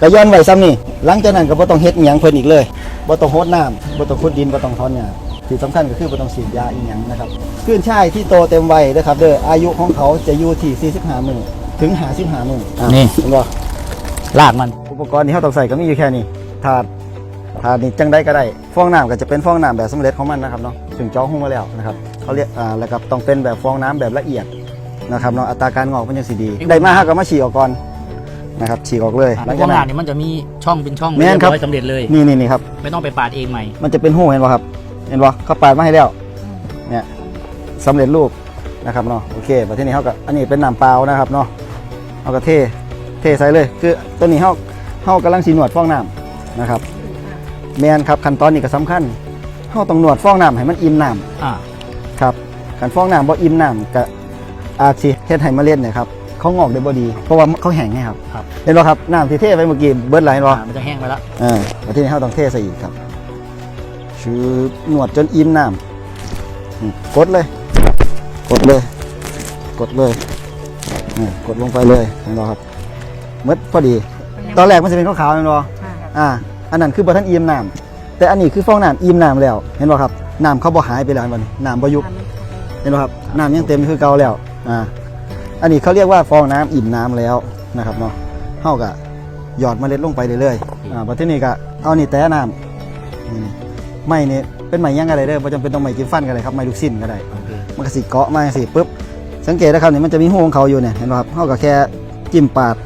ก็ย้อนไว้ซ้ำนี่หลังจากนั้นก็บ่ต้องเฮ็ดอิหยังเพิ่นอีกเลยบ่ต้องโฮดน้ำบ่ต้องขุดดินบ่ต้องถอนหญ้าที่สำคัญก็คือบ่ต้องฉีดยาอีหยังนะครับขึ้นช่ายที่โตเต็มวัยนะครับเด้ออายุของเขาจะอยู่ที่45มื้อถึง55มื้ออะนี่ เห็นบ่ลากมัน อุปกรณ์ที่เราต้องใส่ก็มีอยู่แค่นี้ถาดถาดนี้จังได้ก็ได้ฟองน้ำก็จะเป็นฟองน้ำแบบสำเร็จของมันนะครับเนาะถึงเจาะหุ้มมาแล้วนะครับเขาเรียกอ่าแล้วก็ต้องเป็นแบบฟองน้ำแบบละเอียดนะครับเนาะอัตราการงอกมันยังสีดี ได้มาห้าก็มาฉีกออกก่อน นะครับฉีกออกเลยในความงานเนี่ยมันจะมีช่องเป็นช่องแม่นครับเรียบร้อยสำเร็จเลย นี่นี่นี่ครับ ไม่ต้องไปปาดเองใหม่ มันจะเป็นหูเห็นป่ะครับ เห็นป่ะเขาปาดมาให้แล้ว เนี่ยสำเร็จรูปนะครับเนาะ โอเคประเทศนี้เขาก็อันนี้เป็นน้ำเปล่านะครับเนาะเขาก็เท เทใส่เลย คือตัวนี้เขาเขากำลังสีหนวดฟองน้ำนะครับ แมนครับขั้นตอนนี้ก็สำคัญเขาต้องหนวดฟองน้ำให้มันอิ่มน้อ่าำครับขันฟองน้ำบ่อิ่มน้ำก็อาจสิเฮ็ดให้เมล็ดเนี่ยครับ เขางอกได้บ่ดี เพราะว่าเขาแห้งไงครับครับ เห็นป่ะครับน้ำที่เทไปเมื่อกี้เบิดไหลเห็นป่ะอ่ามันจะแห้งไปแล้วอ่าแล้วทีนี้เราต้องเทใส่อีกครับชือหนวดจนอิ่มน้ำอืมกดเลย กดเลย กดเลยอืมกดลงไปเลยเห็นป่ะครับหมดพอดี ตอนแรกมันจะเป็นขาวๆเห็นป่ะค่ะอ่า อันนั้นคือบ่ทันอิ่มน้ำแต่อันนี้คือฟองน้ำอิ่มน้ำแล้ว เห็นป่ะครับน้ำเขาบ่หายไปแล้วเห็นป่ะนี่น้ำบ่ยุบ เห็นป่ะครับน้ำยังเต็มคือเก่าแล้ว อ่า อันนี้เขาเรียกว่าฟองน้ำอิ่มน้ำแล้วนะครับเนาะเท่ากับหยอดเมล็ดลงไปเรื่อยๆอ่าประเทศนี้ก็เอานี่แต่น้ำนี่ไม่นี่เป็นไม้ยังอะไรเด้อบ่จำเป็นต้องไม้จิ้มฟันก็ได้ครับไม้ลูกสิ้นก็ได้โอเคมันก็สิเกาะมาสิปุ๊บสังเกตนะครับนี่มันจะมีหูของเขาอยู่เนี่ยเห็นป่ะครับเท่ากับแค่จิ้มปาด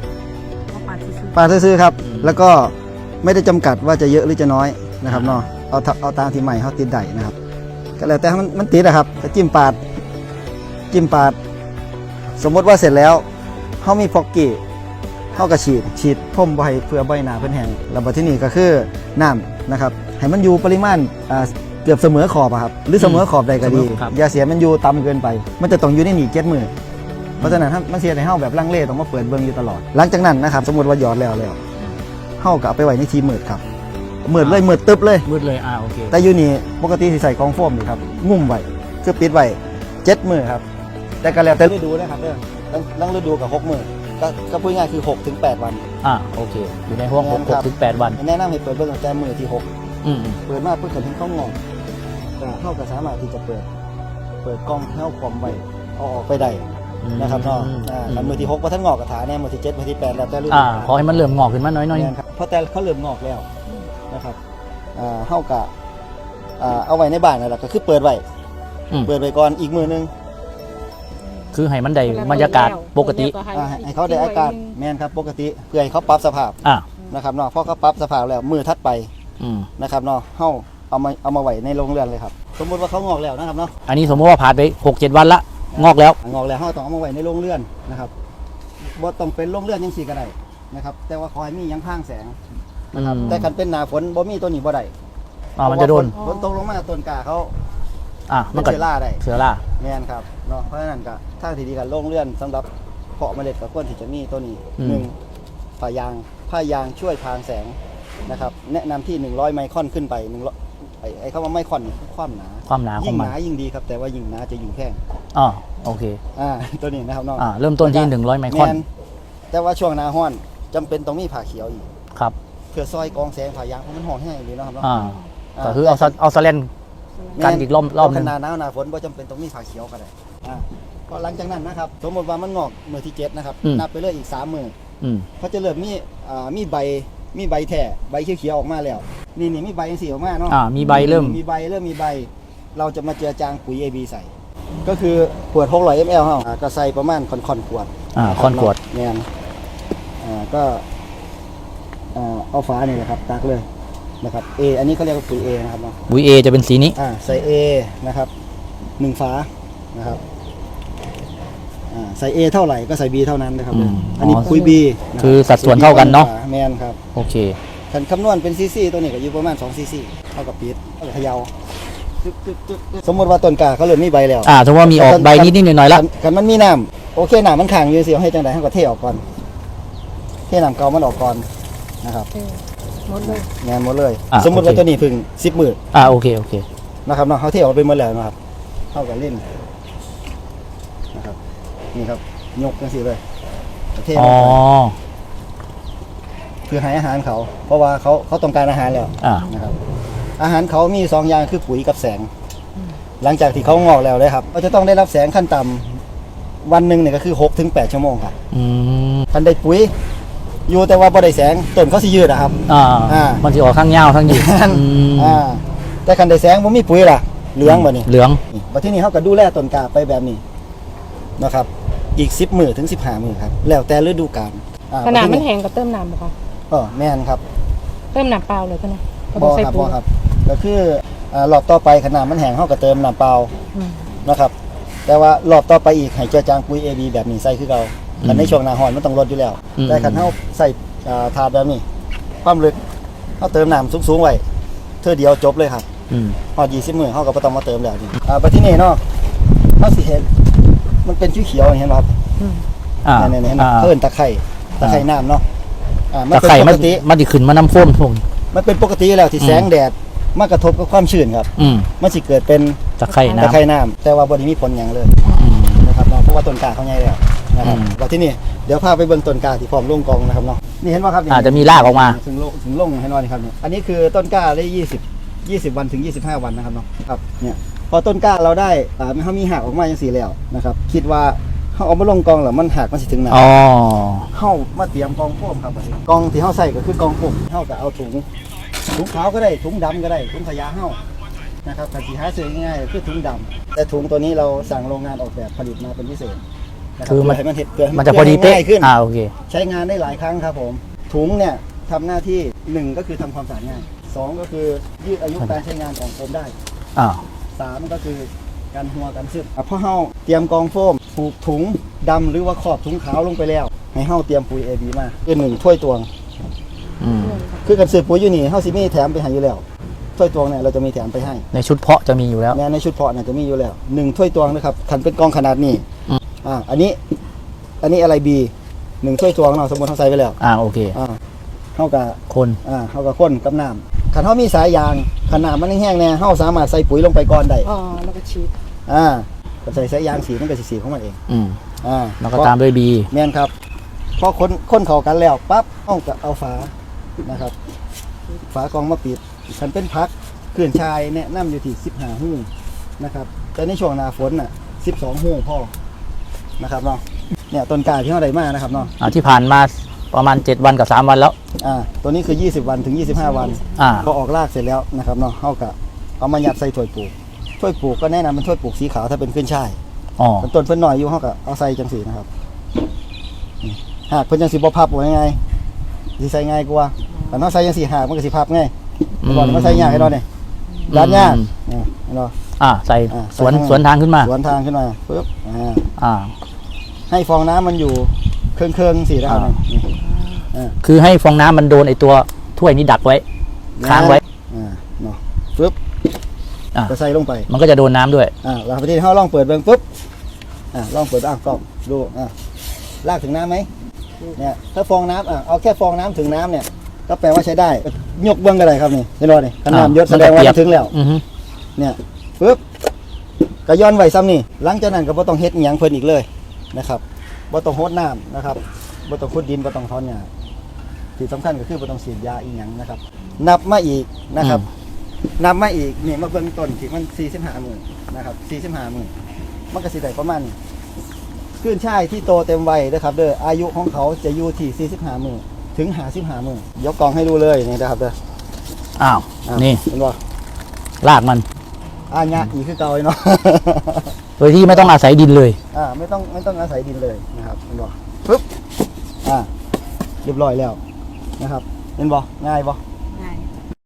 เขาปาดซื่อปาดซื่อๆครับ แล้วก็ไม่ได้จำกัดว่าจะเยอะหรือจะน้อยนะครับเนาะเอาทัเอาตามที่ใหม่เขาติดได้นะครับก็แล้วแต่มันมันติดนะครับก็จิ้มปาดจิ้มปาด สมมติว่าเสร็จแล้วเขามีฟอกกี้เขาก็ฉีดฉีดพ่มใบเพื่อใบหนาเพื่อนแห้งแล้วบัดที่นี่ก็คือน้ำนะครับให้มันอยู่ปริมาณอ่าเกือบเสมอขอบอะครับหรือเสมอขอบใดก็ดีเสมอครับอย่าเสียมันอยู่ต่ำเกินไป มันจะต้องอยู่ในหนีเจ็ดมือเพราะฉะนั้นถ้ามันเสียในเฮาแบบลังเลต้องมาเปิดเบิ่งอยู่ตลอด หลังจากนั้นนะครับสมมติว่าหยอดแล้วแล้วเฮาก็เอาไปไว้ในทีมืดครับมืดเลยมืดตึ๊บเลยมืดเลยอ่าโอเคแต่อยู่นี่ปกติสิใส่กองโฟมนี่ครับงุ่มไว้คือปิดไว้เจ็ดมือครับ แต่ก็แล้วแต่ฤดูนะครับเด้อลังลังฤดูกับหกมือก็ก็พูดง่ายคือหกถึงแปดวัน อ่าโอเค อยู่ในห้วงหกครับถึงแปดวัน แนะนำให้เปิดเบิ่งตั้งแต่มือที่หกอืมอืมเปิดมาเพื่อถึงเข้างงก็เท่ากับสามารถที่จะเปิด เปิดกล้องเท่าคอมไว้เอาออกไปได้นะครับเนาะอ่าแล้วมือที่หกพอท่านงอกกระถาแน่มือที่เจ็ดมือที่แปดแล้วแต่ฤดูอ่าขอให้มันเริ่มงอกขึ้นมาน้อยแม่นครับเพราะแต่เขาเริ่มงอกแล้วนะครับอ่าเท่ากับอ่าเอาไว้ในบ้านนั่นแหละก็คือเปิดไว้ๆอืมเปิดไว้ก่อนอีกมือนึง คือให้มันได้บรรยากาศปกติอ่าให้ให้เขาได้อากาศแม่นครับปกติเพื่อให้เขาปรับสภาพอ่านะครับเนาะพอเขาปรับสภาพแล้วมือทัดไปอืมนะครับเนาะเฮาเอามาเอามาไว้ในโรงเรือนเลยครับ สมมุติว่าเขางอกแล้วนะครับเนาะอันนี้สมมติว่าผ่านไปหกเจ็ดวันละงอกแล้ว งอกแล้วเฮาต้องเอามาไว้ในโรงเรือนนะครับบ่ต้องเป็นโรงเรือนยังสี่ก็ได้นะครับ แต่ว่าขอให้มีหยังพรางแสงอืม แต่คันเป็นหน้าฝนบ่มีตัวนี้บ่ได้อ่ามันจะโดน เพราว่าฝฝนตกลงมาต้นกาเขา อ่าเป็มันนก็เชื้อราได้เสือล่าแม่นครับเนาะเพราะฉะนั้นก็ทางที่ดีกับโรงเรือนสำหรับเพาะเมล็ดกับควรที่จะมีตัวนี้อืม หนึ่งผ้ายางผ้ายางช่วยพรางแสงนะครับแนะนำที่ 100 ไมครอนขึ้นไป100ไอ้ไอ้คำว่าไมครอนนี่คือความหนา ความหนาขอยิ่งงมัหนนายิ่งดีครับ แต่ว่ายิ่งหนาจะยิ่งแพงอ่าโอเค อ่า ตัวนี้นะครับเนาะอ่า เริ่มต้นที่หนึ่งร้อยไมครอนแนแต่ว่าช่วงหนาห้อนจำเป็นต้องมีผ้าเขียวอีกครับ เพื่อซอยกองแสงผ้ายางเพราะมันห่อนแห้งอยู่นะครับเนาะอ่าก็คือเอาซะเอาสแลน กันอีกรอบรอบหนึ่งขนาดหนาวหนาฝนบ่จำเป็นต้องมีผ้าเขียวก็ได้อ่าก็หลังจากนั้นนะครับสมมติว่ามันงอกมือที่เจ็ดนะครับอืม นับไปเลยอีกสามมืออืม เขาจะเริ่มมีอ่ามีใบมีใบแท่ใบเขียวๆออกมาแล้ว นี่นี่มีใบสีออกมาเนาะอ่ามีใบเริ่ม มีใบเริ่มมีใบ เราจะมาเจือจางปุ๋ย AB ใส่ ก็คือขวด600 ml เฮาอ่าก็ใส่ประมาณค่อนๆขวด อ่าค่อนขวด แมนอ่าก็อ่าเอาฝานี่แหละครับ ตักเลย นะครับ A อันนี้เขาเรียกว่าปุ๋ย A นะครับเนาะบุยเอจะเป็นสีนี้ อ่าใส่ A นะครับหนึ่งฝานะครับอ่าใส่ A เท่าไหร่ก็ใส่ B เท่านั้นนะครับ อืมอันนี้อ๋อปุ๋ย B นะครับคือสัดส่วนเท่ากันเนาะแมนครับโอเค คันคำนวณเป็นซีซีตัวนี้ก็อยู่ประมาณ2ซีซีเท่ากับปีดเท่ากับเขยาตึ๊ดตึ๊ดตึ๊ดตึ๊ดสมมติว่าต้นกาเขาเริ่มมีใบแล้ว อ่าสมมติว่ามีออกใบนิดนิดๆหน่อยๆละ คัคันมันมีน้ำโอเคน้ำมันขังอยู่สิเอาให้จังไดให้ก็เทออกก่อน เทน้ำเก่ามันออกก่อนนะครับ หมดเลย แมนหมดเลย อะสมมติว่าโอเค ตัวนี้เพึ่งสิบมืออ่าโอเคโอเค นะครับเนาะเขาเทออกไปหมดแล้วนะครับเท่ากับเล่นนะครับนี่ครับยกจังสิเลยเทลอ๋งอไปคือให้อาหารเขา เพราะว่าเขาเขาต้องการอาหารแล้ว อ่า นะครับอาหารเขามีสองอย่างคือปุ๋ยกับแสง หลังจากที่เขางอกแล้วเลยครับเขาจะต้องได้รับแสงขั้นต่ำวันหนึ่งเนี่ยก็คือ6ถึง8ชั่วโมงครับอืมทันได้ปุ๋ย อยู่แต่ว่าบ่ได้แสงต้นเขาสิยืดอะครับ อ่าอ่ามันจะออกข้างยาวข้างยืดอืมอ่าแต่คันได้แสงบ่มีปุ๋ยล่ะเหลืองบ่นี่เหลืองนี่บัดที่นี่เขาก็ดูแลต้นกาไปแบบนี้นะครับ อีก 10มื้อถึง 15มื้อครับ แล้วแต่ฤดูกาลอ่ขนาดบัมันที่แห้งก็เติมน้ำบ่คะเออแม่นครับ เติมน้ำเปล่าเลยก็นะก็บ่ใส่ครับปุ๋บ่ย ครับก็คืออ่ารอบต่อไปขนาดมันแห้งเขาก็เติมน้ำเปล่าอืม นะครับ แต่ว่ารอบต่อไปอีกให้เจือจางปุ๋ย AB แบบนี้ใส่คือเรา คันในช่วงหน้าร้อนมันต้องลดอยู่แล้ว อืม แต่คันเฮาใส่อ่าถาดแบบนี้ความลึกเฮาเติมน้ำสูงๆไว้เทื่อเดียวจบเลยครับอืม ฮอด20มื้อเฮาก็บ่ต้องมาเติมแล้วนี่อ่าบัดที่นี่เนาะเฮาสิเห็น มันเป็นเขียวๆเห็นบ่ครับอืมอ่าเนี่ยๆเห็นบ่อ่าเพิ่นตะไคร้ตะไคร้น้ำเนาะอ่ามันตะเป็นไคร่ปมันกติ มันจะขึ้นมาน้ำพ่นพงมันเป็นปกติอยู่แล้วที่อืม แสงแดดมากระทบกับความชื้นครับ อืมมันสิเกิดเป็นตะไคร่ตะน้ำไคร้น้ำแต่ว่าบ่ได้มีผลหยังเลยอืมนะครับเนาะเพราะว่าต้นกล้าเขาใหญ่แล้ว นะครับอืมว่าที่นี่เดี๋ยวพาไปเบิ่งต้นกล้าที่พร้อมลงกองนะครับเนาะนี่เห็นว่าครับนี่อาจจะมีรากออกมาถึงลงถึงลงเห็นว่านี่ครับเนี่ยอันนี้คือต้นกล้าได้ 20 20 วันถึง 25 วันนะครับเนาะครับเนี่ยพอต้นกล้าเราได้อ่าเขามีหักออกมาอย่างสี่แล้วนะครับคิดว่าเขาเอามาลงกองแล้วมันหักมันสิถึงไหนอ๋อเข้ามาเตรียมกองโฟมครับบัดนี้กองที่เขาใส่ก็คือกองโฟมเขาก็เอาถุงถุงขาวก็ได้ถุงดำก็ได้ถุงขยะเฮานะครับแต่สีหาซื้อง่ายๆก็คือถุงดำแต่ถุงตัวนี้เราสั่งโรงงานออกแบบผลิตมาเป็นพิเศษะรับ คือมัน เพื่ให้มันเห็ดเพื่อให้มันจะพอดีพื่เป๊ะให้ง่ายขึ้น อ่าโอเค ใช้งานได้หลายครั้งครับผม ถุงเนี่ยทำหน้าที่หนึ่งก็คือทำความสะอาดง่ายสองก็คือยืดอายุการใช้งานของโฟมได้อ่า สามก็คือการหัวกันซึมอะพอเฮาเตรียมกองโฟมผูกถุงดำหรือว่าขอบถุงขาวลงไปแล้วให้เฮาเตรียมปุ๋ย AB มาคือหนึ่งถ้วยตวง อืม คือกันสืบปุ๋ยอยู่นี่เฮาสิมีแถมไปให้อยู่แล้วถ้วยตวงเนี่ยเราจะมีแถมไปให้ในชุดเพาะจะมีอยู่แล้ว แม้ในชุดเพาะเนี่ยจะมีอยู่แล้วหนึ่งถ้วยตวงนะครับขันเป็นกองขนาดนี้ อืมอ่าอันนี้ อันนี้อะไรบีหนึ่งถ้วยตวงเนาะสมมติเขาใส่ไปแล้วอ่าโอเคอ่าเฮากับคนอ่าเฮากับข้นกับน้ำคันเฮามีสายยางขนาดมันแห้งๆแน่เฮาสามารถใส่ปุ๋ยลงไปก่อนได้อ๋อแล้วก็ฉีดอ่าก็ใส่สายยางสีมันก็สิสีของมันเองอืมอ่าแล้วก็ตามด้วยบีแม่นครับพอคนคนเข้ากันแล้วปั๊บเฮาก็เอาฝานะครับ ฝากองมาปิดคันเป็นพักเขื่อนชายแนะนำอยู่ที่15หู้นะครับ แต่ในช่วงหน้าฝนน่ะ12หู้พอ นะครับเนาะเนี่ยต้นกล้าที่เฮาได้มานะครับเนาะอ่าที่ผ่านมาประมาณ 7 วันกับ 3 วันแล้ว อ่าตัวนี้คือ 20 วันถึง 25 วันอ่า พอออกรากเสร็จแล้วนะครับเนาะเฮากะเอามายัดใส่ถ้วยปลูกถ้วยปลูกก็แนะนำเป็นถ้วยปลูกสีขาวถ้าเป็นขึ้นช่ายอ๋อ เป็นต้นเพิ่นหน่อยอยู่เฮากะเอาใส่จังสีนะครับนี่หากเพิ่นจังสิบ่พับว่ายังไงสิใส่ง่ายกว่าแต่เนาะใส่จังสีหากมันก็สิพับง่ายอืมก่อนมาใส่ยากให้เราเนี่ยด้านยากอ่าให้เรา อ่าใส่อ่าสวนใส่ข้าง สวนทางขึ้นมา สวนทางขึ้นมาปึ๊บอ่าอ่า ให้ฟองน้ำมันอยู่เครื่องๆสินะครับอ่า นี่อ่าคือให้ฟองน้ำมันโดนไอตัวถ้วยนี้ดักไว้ ค้างไว้ อ่าเนาะปึ๊บอ่า ก็ใส่ลงไป มันก็จะโดนน้ำด้วย อ่าเราไปที่เขาลองเปิดเบิ้งปุ๊บ อ่าลองเปิดอะกล้องดู อ่าลากถึงน้ำไหมเนี่ย ถ้าฟองน้ำอะเอาแค่ฟองน้ำถึงน้ำเนี่ย ก็แปลว่าใช้ได้ ยกเบิ้งก็ได้ครับนี่ไม่รอนี่ขนาดอ่ายศแสดงว่ามันจะเปรียบมันถึงแล้ว อือฮึเนี่ย ปุ๊บก็ย้อนไว้ซ้ำนี่หลังจากนั้นก็บ่ต้องเฮ็ดอหยังเพิ่นอีกเลยนะครับบ่ต้องโฮดน้ำนะครับบ่ต้องขุดดินบ่ต้องถอนหญ้าที่สำคัญก็คือบ่ต้องฉีดยาอีหยังนะครับ นับมาอีกนะครับ นับมาอีกนี่มาเบิ่งต้นที่มัน45หมื่นนะครับ45หมื่นมันก็สิได้ประมาณนี้ขึ้นช่ายที่โตเต็มวัยนะครับ เด้ออายุของเขาจะอยู่ที่45หมื่นถึง55หมื่นยกกองให้ดูเลยนี่นะครับเด้ออ้าวอะนี่เห็นบ่รากมัน อ่าญะอีกคือเก่าเลยเนาะ โดยที่ไม่ต้องอาศัยดินเลย อ่าไม่ต้องไม่ต้องอาศัยดินเลยนะครับเห็นบ่ปึ๊บอ่าเรียบร้อยแล้วนะครับเห็นบ่ง่ายบ่